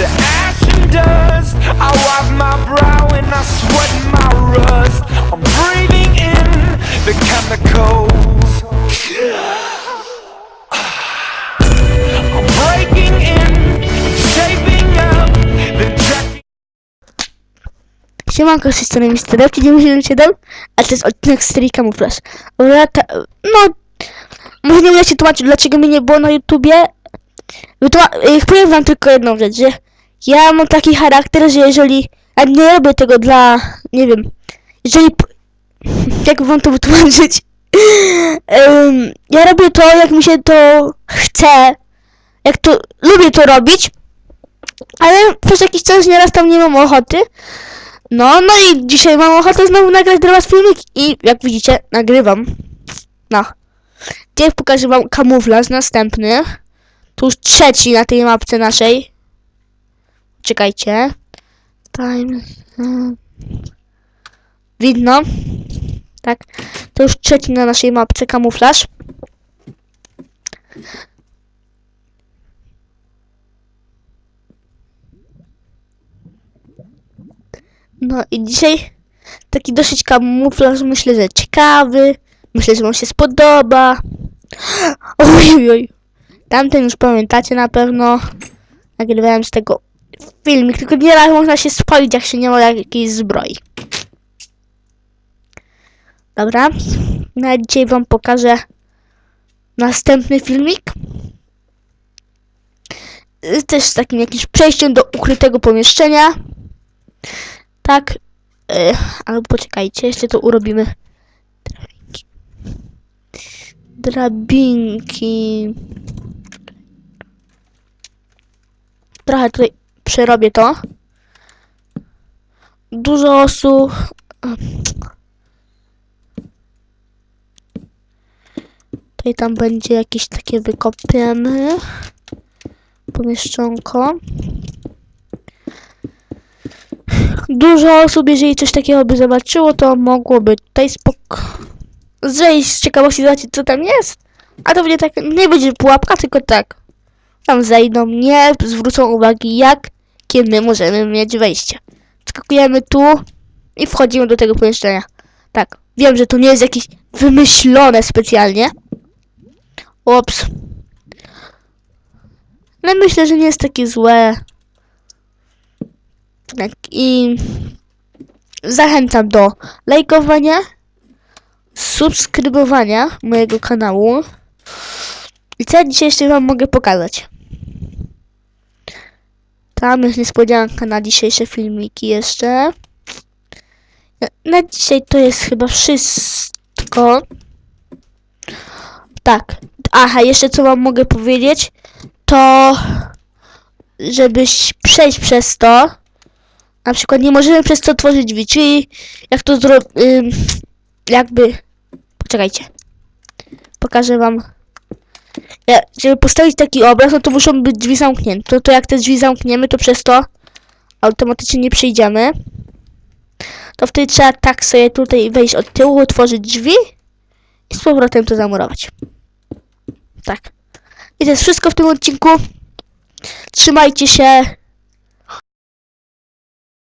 to ash and dust. I wipe my brow and I sweat my rust. I'm breathing in the chemicals. I'm breaking in, shaping up, then checking. Siemanko, z tej strony Mr. 977, a to jest odcinek z serii Camouflage. Dobra, ta, no, może nie będę się tłumaczył, dlaczego mnie nie było na YouTubie. Y, powiem wam tylko jedną rzecz, że ja mam taki charakter, że jeżeli ja nie robię tego dla, nie wiem, jeżeli, jak wam to wytłumaczyć, Em, ja robię to, jak mi się to chce, jak to, lubię to robić, ale przez jakiś czas nieraz tam nie mam ochoty, no, no i dzisiaj mam ochotę znowu nagrać dla was filmik i jak widzicie, nagrywam. No. Dzisiaj pokażę wam kamuflaż następny. Tu już trzeci na tej mapce naszej. Czekajcie. Time. e, Widno. Tak. To już trzeci na naszej mapce kamuflaż. No i dzisiaj taki dosyć kamuflaż, myślę, że ciekawy. Myślę, że wam się spodoba. Oj, oj. Tamten już pamiętacie na pewno. Nagrywałem z tego filmik, tylko nieraz można się spalić, jak się nie ma jakiejś zbroi. Dobra. Na dzisiaj wam pokażę następny filmik. Też z takim jakimś przejściem do ukrytego pomieszczenia. Tak. E, albo poczekajcie, jeszcze to urobimy. Drabinki. Drabinki. Trochę tutaj przerobię to. Dużo osób. Tutaj tam będzie jakieś takie wykopiane pomieszczonko. Dużo osób, jeżeli coś takiego by zobaczyło, to mogłoby tutaj spok... zejść z ciekawości zobaczyć, co tam jest. A to będzie tak, nie będzie pułapka, tylko tak. Tam zejdą, nie zwrócą uwagi, jak, kiedy możemy mieć wejście. Skakujemy tu i wchodzimy do tego pomieszczenia. Tak, wiem, że to nie jest jakieś wymyślone specjalnie. Ops. Ale myślę, że nie jest takie złe. Tak i zachęcam do lajkowania, subskrybowania mojego kanału. I co ja dzisiaj jeszcze wam mogę pokazać? Tam jest niespodzianka na dzisiejsze filmiki jeszcze. Na- dzisiaj to jest chyba wszystko. Tak. Aha, jeszcze co wam mogę powiedzieć, to żebyś przejść przez to, na przykład nie możemy przez to otworzyć drzwi, czyli jak to zrobić, jakby, poczekajcie, pokażę wam, ja, żeby postawić taki obraz, no to muszą być drzwi zamknięte, no to jak te drzwi zamkniemy, to przez to automatycznie nie przejdziemy, to wtedy trzeba tak sobie tutaj wejść od tyłu, otworzyć drzwi i z powrotem to zamurować. Tak. I to jest wszystko w tym odcinku. Trzymajcie się.